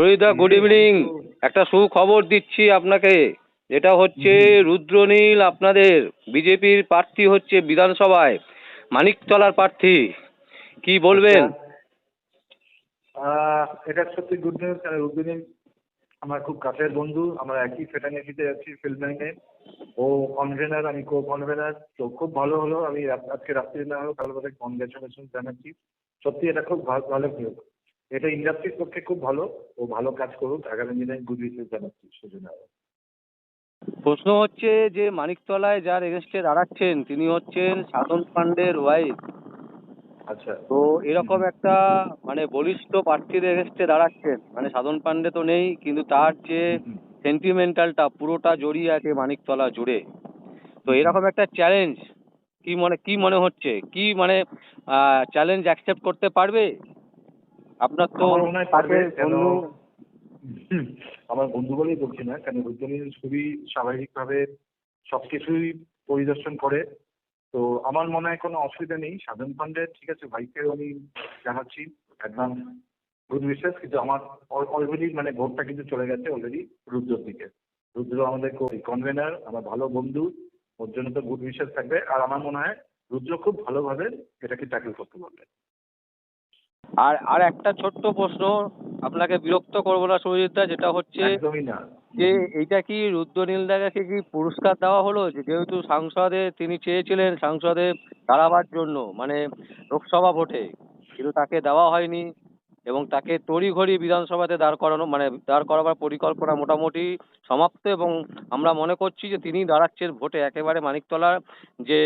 সুজিদা good evening একটা সুখবর দিচ্ছি আপনাকে। যেটা হচ্ছে, রুদ্রনীল আপনাদের বিজেপির প্রার্থী হচ্ছে বিধানসভায়, মানিকতলার প্রার্থী। কি বলবেন? এটা সত্যি গুড নিউজ কারণ রুদ্রনীল আমার খুব কাছের বন্ধু, আমরা একই ফ্রেটার্নিটিতে আছি ফিল্ম লাইনে ও কনভেনার আমি কো কনভেনার তো খুব ভালো হলো। আমি আজকে রাত্রি না হলো কাল কনগ্রেচুলেশন জানাচ্ছি। সত্যি এটা খুব ভালো ভালো নিউজ এটা ইন্ডাস্ট্রির পক্ষে খুব ভালো। ও ভালো কাজ করুক আগামী দিনে গুড উইশেস জানাচ্ছি সুজনা প্রশ্ন হচ্ছে যে মানিকতলায় যার এগেনস্টে দাঁড়াচ্ছেন তিনি হচ্ছেন সাধন পান্ডের ওয়াইফ আচ্ছা। তো এরকম একটা মানে বলিষ্ঠ প্রার্থীর এগেনস্টে দাঁড়াচ্ছেন মানে সাধন পান্ডে তো নেই কিন্তু তার যে সেন্টিমেন্টালটা পুরোটা জড়িয়ে আছে মানিকতলা জুড়ে। তো এরকম একটা চ্যালেঞ্জ কি মনে কি মনে হচ্ছে? কি মানে চ্যালেঞ্জ অ্যাকসেপ্ট করতে পারবে? আপনার তো আমার বন্ধু বলেই বলছি না কেন রুদ্রনীল খুবই স্বাভাবিকভাবে সবকিছুই পরিদর্শন করে। তো আমার মনে হয় কোনো অসুবিধা নেই। সাধন পান্ডে ঠিক আছে ভাইকে আমি জানাচ্ছি অ্যাডভান্স গুড উইশেস কিন্তু আমার অলরেডি মানে ভোটটা কিন্তু চলে গেছে অলরেডি রুদ্রর দিকে। রুদ্র আমাদের কনভেনার আমার ভালো বন্ধু ওর জন্য তো গুড উইশেস থাকবে। আর আমার মনে হয় রুদ্র খুব ভালোভাবে এটাকে ট্যাকেল করতে পারবে। আর আর একটা ছোট্ট প্রশ্ন আপনাকে বিরক্ত করব না সুজিতদা যেটা হচ্ছে যে এইটা কি রুদ্রনীল দাকে কি পুরস্কার দেওয়া হলো? যেহেতু সাংসদে তিনি চেয়েছিলেন সাংসদে দাঁড়াবার জন্য মানে লোকসভা ভোটে কিন্তু তাকে দেওয়া হয়নি। এবং তাকে তড়িঘড়ি বিধানসভাতে দাঁড় করানো মানে দাঁড় করাবার পরিকল্পনা মোটামুটি সমাপ্ত এবং আমরা মনে করছি যে তিনি দাঁড়াচ্ছেন ভোটে। একেবারে মানিকতলার যে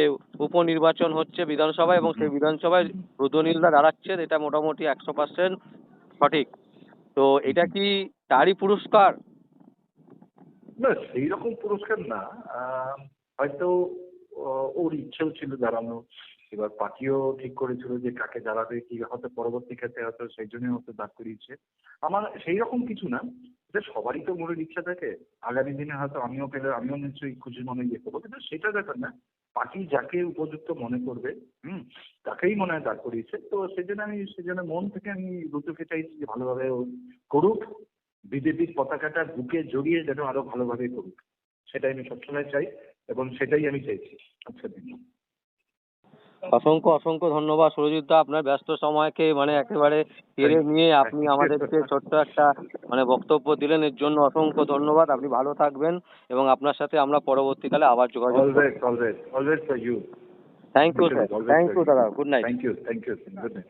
উপনির্বাচন হচ্ছে বিধানসভায় এবং সেই বিধানসভায় রুদ্রনীলদা দাঁড়াচ্ছেন, এটা মোটামুটি একশো পার্সেন্ট সঠিক। তো এটা কি তারই পুরস্কার? না সেই রকম পুরস্কার না। হয়তো ওর ইচ্ছেও ছিল দাঁড়ানো এবার পার্টিও ঠিক করেছিল যে কাকে দাঁড়াবে কি হয়তো পরবর্তী ক্ষেত্রে হয়তো সেই জন্যই হয়তো দাঁড় করিয়েছে। আমার সেই রকম কিছু না, এটা সবারই তো মনের ইচ্ছা থাকে। আগামী দিনে হয়তো আমিও পেলে, আমিও নিশ্চয়ই খুশি মনে ইয়ে করব কিন্তু সেটা ব্যাপার না। পার্টি যাকে উপযুক্ত মনে করবে, হুম, তাকেই মনে হয় দাঁড় করিয়েছে। তো সেই জন্য আমি সেই জন্য মন থেকে আমি রুদ্রকে চাইছি যে ভালোভাবে করুক। বিজেপির পতাকাটা বুকে জড়িয়ে যেন আরও ভালোভাবে করুক। সেটাই আমি সবসময় চাই এবং সেটাই আমি চাইছি আচ্ছা দিন। অসংখ্য অসংখ্য ধন্যবাদ সুরজিৎ দা। আপনার ব্যস্ত সময়কে মানে একেবারে কেড়ে নিয়ে আপনি আমাদেরকে ছোট্ট একটা মানে বক্তব্য দিলেন। এর জন্য অসংখ্য ধন্যবাদ। আপনি ভালো থাকবেন এবং আপনার সাথে আমরা পরবর্তীকালে আবার যোগাযোগ always always always for you thank you sir thank you দাদা good night thank you thank you good night